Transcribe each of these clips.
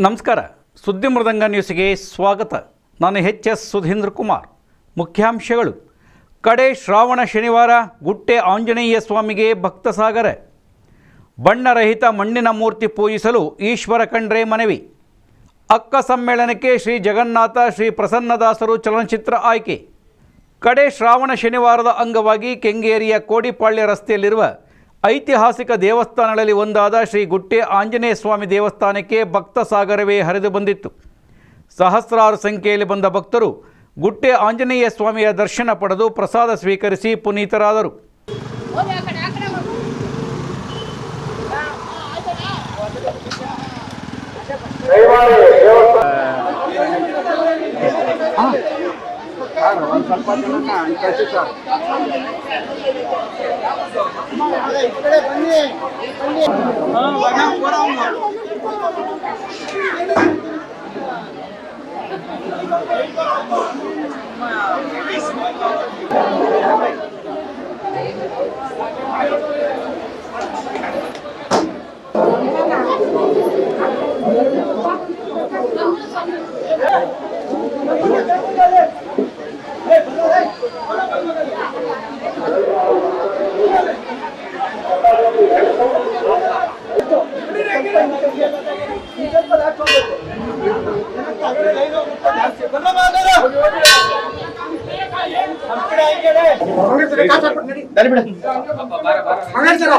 ನಮಸ್ಕಾರ. ಸುದ್ದಿ ಮೃದಂಗ ನ್ಯೂಸ್ಗೆ ಸ್ವಾಗತ. ನಾನು ಎಚ್ ಎಸ್ ಸುಧೀಂದ್ರ ಕುಮಾರ್. ಮುಖ್ಯಾಂಶಗಳು. ಕಡೆ ಶ್ರಾವಣ ಶನಿವಾರ ಗುಟ್ಟೆ ಆಂಜನೇಯ ಸ್ವಾಮಿಗೆ ಭಕ್ತ ಸಾಗರ. ಬಣ್ಣರಹಿತ ಮಣ್ಣಿನ ಮೂರ್ತಿ ಪೂಜಿಸಲು ಈಶ್ವರ ಕಂಡ್ರೆ ಮನವಿ. ಅಕ್ಕ ಸಮ್ಮೇಳನಕ್ಕೆ ಶ್ರೀ ಜಗನ್ನಾಥ ಶ್ರೀ ಪ್ರಸನ್ನದಾಸರು ಚಲನಚಿತ್ರ ಆಯ್ಕೆ. ಕಡೆ ಶ್ರಾವಣ ಶನಿವಾರದ ಅಂಗವಾಗಿ ಕೆಂಗೇರಿಯ ಕೋಡಿಪಾಳ್ಯ ರಸ್ತೆಯಲ್ಲಿರುವ ಐತಿಹಾಸಿಕ ದೇವಸ್ಥಾನಗಳಲ್ಲಿ ಒಂದಾದ ಶ್ರೀ ಗುಟ್ಟೆ ಆಂಜನೇಯ ಸ್ವಾಮಿ ದೇವಸ್ಥಾನಕ್ಕೆ ಭಕ್ತ ಸಾಗರವೇ ಹರಿದು ಬಂದಿತ್ತು. ಸಹಸ್ರಾರು ಸಂಖ್ಯೆಯಲ್ಲಿ ಬಂದ ಭಕ್ತರು ಗುಟ್ಟೆ ಆಂಜನೇಯ ಸ್ವಾಮಿಯ ದರ್ಶನ ಪಡೆದು ಪ್ರಸಾದ ಸ್ವೀಕರಿಸಿ ಪುನೀತರಾದರು. ಹೋಗಿ ಆ ಕಡೆ ಆ ಕಡೆ ಹೋಗು. ಮಂಗಳಾಚಾರ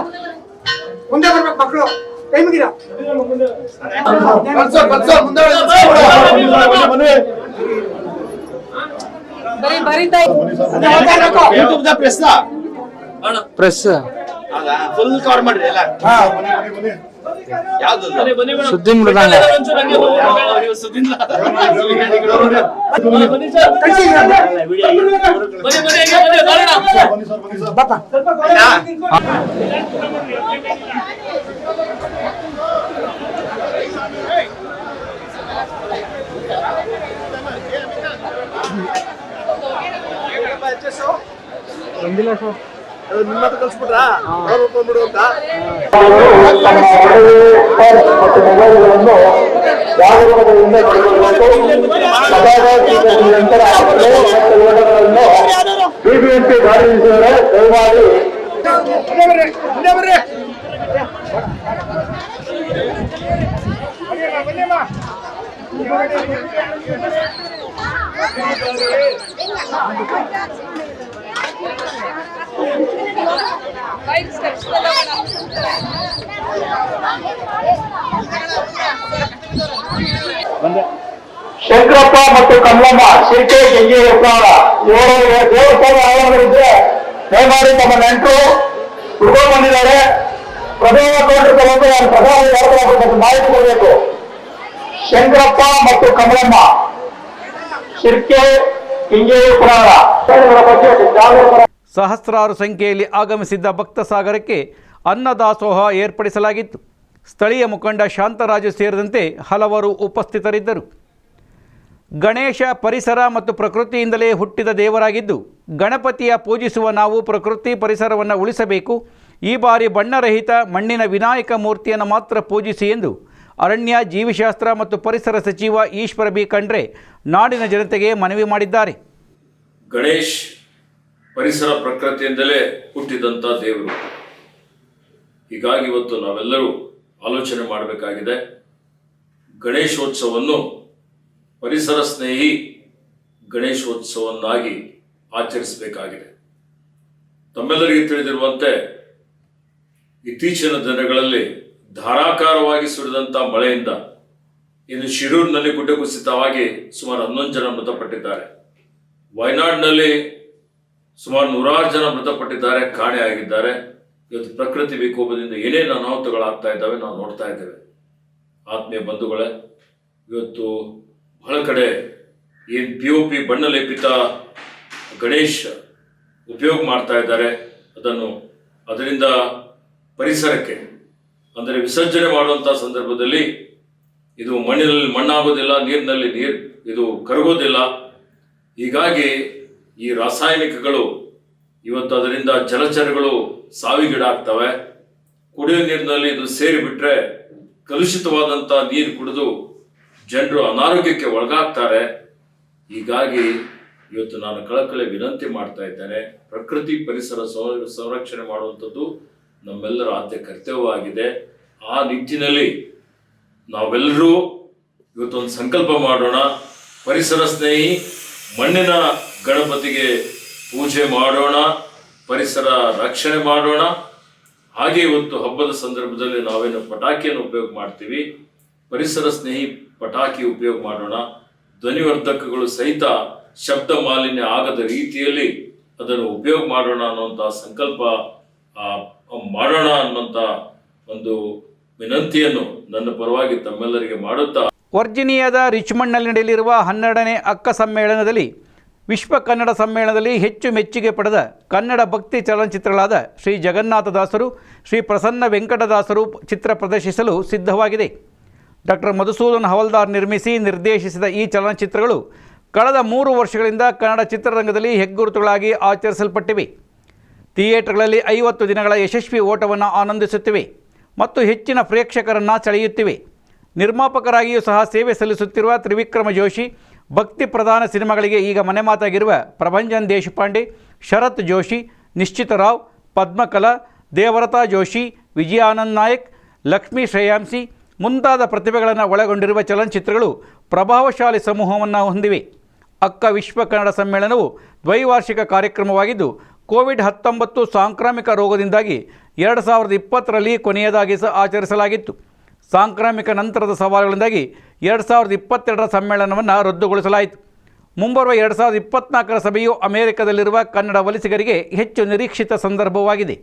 ಮುಂದೆ ಬರ್ಬೇಕು ಮಕ್ಕಳು ಕೈ ಮುಗಿರ ಪ್ರೆಸ್ ಫುಲ್ ಕವರ್ ಮಾಡ್ರಿ ಎಲ್ಲ? ಯಾವ್ದು ಸುದ್ದಿ ಮೃದಂಗ ನಿಮ್ಮ ಹತ್ರ ಕಳ್ಸ್ಬಿಟ್ರಾ ಅವ್ರು ಅಂತ ನಂತರ ಮತ್ತು ವಿವರಗಳನ್ನು ಬಿಬಿಎಂಪಿ ಗಾಡಿ ಶಂಕರಪ್ಪ ಮತ್ತು ಕಮಲಮ್ಮ ಶಿರ್ಕೆ ಕೆಂಗಿ ಉಪ್ರಾಳ ಇವರು ದೇವಸ್ಥಾನ ಆವರಣಗಳಿದ್ರೆ ದಯಮಾಡಿ ತಮ್ಮ ನೆಂಟರು ಉಳ್ಕೊಂಡು ಬಂದಿದ್ದಾರೆ ಪ್ರಧಾನ ಕೋಟಿ ತಗೊಂಡು ನಾನು ಪ್ರಧಾನ ಯಾರು ಮಾಹಿತಿ ಕೊಡಬೇಕು ಶಂಕರಪ್ಪ ಮತ್ತು ಕಮಲಮ್ಮ ಶಿರ್ಕೆ ಸಹಸ್ರಾರು ಸಂಖ್ಯೆಯಲ್ಲಿ ಆಗಮಿಸಿದ್ದ ಭಕ್ತ ಸಾಗರಕ್ಕೆ ಅನ್ನದಾಸೋಹ ಏರ್ಪಡಿಸಲಾಗಿತ್ತು. ಸ್ಥಳೀಯ ಮುಖಂಡ ಶಾಂತರಾಜು ಸೇರಿದಂತೆ ಹಲವರು ಉಪಸ್ಥಿತರಿದ್ದರು. ಗಣೇಶ ಪರಿಸರ ಮತ್ತು ಪ್ರಕೃತಿಯಿಂದಲೇ ಹುಟ್ಟಿದ ದೇವರಾಗಿದ್ದು, ಗಣಪತಿಯ ಪೂಜಿಸುವ ನಾವು ಪ್ರಕೃತಿ ಪರಿಸರವನ್ನು ಉಳಿಸಬೇಕು. ಈ ಬಾರಿ ಬಣ್ಣರಹಿತ ಮಣ್ಣಿನ ವಿನಾಯಕ ಮೂರ್ತಿಯನ್ನು ಮಾತ್ರ ಪೂಜಿಸಿ ಎಂದು ಅರಣ್ಯ, ಜೀವಿಶಾಸ್ತ್ರ ಮತ್ತು ಪರಿಸರ ಸಚಿವ ಈಶ್ವರ ಬಿ. ಖಂಡ್ರೆ ನಾಡಿನ ಜನತೆಗೆ ಮನವಿ ಮಾಡಿದ್ದಾರೆ. ಗಣೇಶ್ ಪರಿಸರ ಪ್ರಕೃತಿಯಿಂದಲೇ ಹುಟ್ಟಿದಂಥ ದೇವರು. ಹೀಗಾಗಿ ಇವತ್ತು ನಾವೆಲ್ಲರೂ ಆಲೋಚನೆ ಮಾಡಬೇಕಾಗಿದೆ. ಗಣೇಶೋತ್ಸವವನ್ನು ಪರಿಸರ ಸ್ನೇಹಿ ಗಣೇಶೋತ್ಸವನ್ನಾಗಿ ಆಚರಿಸಬೇಕಾಗಿದೆ. ತಮ್ಮೆಲ್ಲರಿಗೂ ತಿಳಿದಿರುವಂತೆ ಇತ್ತೀಚಿನ ದಿನಗಳಲ್ಲಿ ಧಾರಾಕಾರವಾಗಿ ಸುರಿದಂಥ ಮಳೆಯಿಂದ ಇನ್ನು ಶಿರೂರಿನಲ್ಲಿ ಗುಡ್ಡ ಕುಸಿತವಾಗಿ ಸುಮಾರು ಹನ್ನೊಂದು ಜನ ಮೃತಪಟ್ಟಿದ್ದಾರೆ. ವಯನಾಡಿನಲ್ಲಿ ಸುಮಾರು ನೂರಾರು ಜನ ಮೃತಪಟ್ಟಿದ್ದಾರೆ ಕಾಣೆಯಾಗಿದ್ದಾರೆ ಇವತ್ತು ಪ್ರಕೃತಿ ವಿಕೋಪದಿಂದ ಏನೇನು ಅನಾಹುತಗಳಾಗ್ತಾ ಇದ್ದಾವೆ ನಾವು ನೋಡ್ತಾ ಇದ್ದೇವೆ. ಆತ್ಮೀಯ ಬಂಧುಗಳೇ, ಇವತ್ತು ಬಹಳ ಕಡೆ ಈ ಪಿ ಒ ಪಿ ಬಣ್ಣ ಲೇಪಿತ ಗಣೇಶ್ ಉಪಯೋಗ ಮಾಡ್ತಾ ಇದ್ದಾರೆ. ಅದನ್ನು ಅದರಿಂದ ಪರಿಸರಕ್ಕೆ ಅಂದರೆ ವಿಸರ್ಜನೆ ಮಾಡುವಂಥ ಸಂದರ್ಭದಲ್ಲಿ ಇದು ಮಣ್ಣಿನಲ್ಲಿ ಮಣ್ಣಾಗೋದಿಲ್ಲ, ನೀರಿನಲ್ಲಿ ನೀರು ಇದು ಕರಗೋದಿಲ್ಲ. ಹೀಗಾಗಿ ಈ ರಾಸಾಯನಿಕಗಳು ಇವತ್ತು ಅದರಿಂದ ಜಲಚರಗಳು ಸಾವಿಗೀಡಾಗ್ತವೆ. ಕುಡಿಯೋ ನೀರಿನಲ್ಲಿ ಇದು ಸೇರಿಬಿಟ್ರೆ ಕಲುಷಿತವಾದಂಥ ನೀರು ಕುಡಿದು ಜನರು ಅನಾರೋಗ್ಯಕ್ಕೆ ಒಳಗಾಗ್ತಾರೆ. ಹೀಗಾಗಿ ಇವತ್ತು ನಾನು ಕಳಕಳಿ ವಿನಂತಿ ಮಾಡ್ತಾ ಇದ್ದೇನೆ. ಪ್ರಕೃತಿ ಪರಿಸರ ಸಂರಕ್ಷಣೆ ಮಾಡುವಂಥದ್ದು ನಮ್ಮೆಲ್ಲರ ಆದ್ಯ ಕರ್ತವ್ಯವಾಗಿದೆ. ಆ ನಿಟ್ಟಿನಲ್ಲಿ ನಾವೆಲ್ಲರೂ ಇವತ್ತೊಂದು ಸಂಕಲ್ಪ ಮಾಡೋಣ. ಪರಿಸರ ಸ್ನೇಹಿ, ಮಣ್ಣಿನ ಗಣಪತಿಗೆ ಪೂಜೆ ಮಾಡೋಣ, ಪರಿಸರ ರಕ್ಷಣೆ ಮಾಡೋಣ. ಹಾಗೆ ಇವತ್ತು ಹಬ್ಬದ ಸಂದರ್ಭದಲ್ಲಿ ನಾವೇನು ಪಟಾಕಿಯನ್ನು ಉಪಯೋಗ ಮಾಡ್ತೀವಿ. ಪರಿಸರ ಸ್ನೇಹಿ ಪಟಾಕಿ ಉಪಯೋಗ ಮಾಡೋಣ. ಧ್ವನಿವರ್ಧಕಗಳು ಸಹಿತ ಶಬ್ದ ಮಾಲಿನ್ಯ ಆಗದ ರೀತಿಯಲ್ಲಿ ಅದನ್ನು ಉಪಯೋಗ ಮಾಡೋಣ ಅನ್ನುವಂಥ ಸಂಕಲ್ಪ ಮಾಡೋಣ ಅನ್ನುವಂತ ಒಂದು ವಿನಂತಿಯನ್ನು ನನ್ನ ಪರವಾಗಿ ತಮ್ಮೆಲ್ಲರಿಗೆ ಮಾಡುತ್ತಾ ವರ್ಜಿನಿಯಾದ ರಿಚ್ಮಂಡ್ನಲ್ಲಿ ನಡೆಯಲಿರುವ ಹನ್ನೆರಡನೇ ಅಕ್ಕ ಸಮ್ಮೇಳನದಲ್ಲಿ, ವಿಶ್ವ ಕನ್ನಡ ಸಮ್ಮೇಳನದಲ್ಲಿ ಹೆಚ್ಚು ಮೆಚ್ಚುಗೆ ಪಡೆದ ಕನ್ನಡ ಭಕ್ತಿ ಚಲನಚಿತ್ರಗಳಾದ ಶ್ರೀ ಜಗನ್ನಾಥದಾಸರು, ಶ್ರೀ ಪ್ರಸನ್ನ ವೆಂಕಟದಾಸರು ಚಿತ್ರ ಪ್ರದರ್ಶಿಸಲು ಸಿದ್ಧವಾಗಿದೆ. ಡಾಕ್ಟರ್ ಮಧುಸೂದನ್ ಹವಲ್ದಾರ್ ನಿರ್ಮಿಸಿ ನಿರ್ದೇಶಿಸಿದ ಈ ಚಲನಚಿತ್ರಗಳು ಕಳೆದ ಮೂರು ವರ್ಷಗಳಿಂದ ಕನ್ನಡ ಚಿತ್ರರಂಗದಲ್ಲಿ ಹೆಗ್ಗುರುತುಗಳಾಗಿ ಆಚರಿಸಲ್ಪಟ್ಟಿವೆ. ಥಿಯೇಟರ್ಗಳಲ್ಲಿ ಐವತ್ತು ದಿನಗಳ ಯಶಸ್ವಿ ಓಟವನ್ನು ಆನಂದಿಸುತ್ತಿವೆ ಮತ್ತು ಹೆಚ್ಚಿನ ಪ್ರೇಕ್ಷಕರನ್ನು ಸೆಳೆಯುತ್ತಿವೆ. ನಿರ್ಮಾಪಕರಾಗಿಯೂ ಸಹ ಸೇವೆ ಸಲ್ಲಿಸುತ್ತಿರುವ ತ್ರಿವಿಕ್ರಮ ಜೋಶಿ, ಭಕ್ತಿ ಪ್ರಧಾನ ಸಿನಿಮಾಗಳಿಗೆ ಈಗ ಮನೆಮಾತಾಗಿರುವ ಪ್ರಭಂಜನ್ ದೇಶಪಾಂಡೆ, ಶರತ್ ಜೋಶಿ, ನಿಶ್ಚಿತ ರಾವ್, ಪದ್ಮಕಲಾ, ದೇವರತಾ ಜೋಶಿ, ವಿಜಯಾನಂದ್ ನಾಯಕ್, ಲಕ್ಷ್ಮೀ ಶ್ರೇಯಾಂಸಿ ಮುಂತಾದ ಪ್ರತಿಭೆಗಳನ್ನು ಒಳಗೊಂಡಿರುವ ಚಲನಚಿತ್ರಗಳು ಪ್ರಭಾವಶಾಲಿ ಸಮೂಹವನ್ನು ಹೊಂದಿವೆ. ಅಕ್ಕ ವಿಶ್ವ ಕನ್ನಡ ಸಮ್ಮೇಳನವು ದ್ವೈವಾರ್ಷಿಕ ಕಾರ್ಯಕ್ರಮವಾಗಿದ್ದು ಕೋವಿಡ್ ಹತ್ತೊಂಬತ್ತು ಸಾಂಕ್ರಾಮಿಕ ರೋಗದಿಂದಾಗಿ ಎರಡು ಸಾವಿರದ ಇಪ್ಪತ್ತರಲ್ಲಿ ಕೊನೆಯದಾಗಿ ಸಹ ಆಚರಿಸಲಾಗಿತ್ತು. ಸಾಂಕ್ರಾಮಿಕ ನಂತರದ ಸವಾಲುಗಳಿಂದಾಗಿ ಎರಡು ಸಾವಿರದ ಇಪ್ಪತ್ತೆರಡರ ಸಮ್ಮೇಳನವನ್ನು ರದ್ದುಗೊಳಿಸಲಾಯಿತು. ಮುಂಬರುವ ಎರಡು ಸಾವಿರದ ಇಪ್ಪತ್ನಾಲ್ಕರ ಸಭೆಯು ಅಮೆರಿಕದಲ್ಲಿರುವ ಕನ್ನಡ ವಲಸಿಗರಿಗೆ ಹೆಚ್ಚು ನಿರೀಕ್ಷಿತ ಸಂದರ್ಭವಾಗಿದೆ.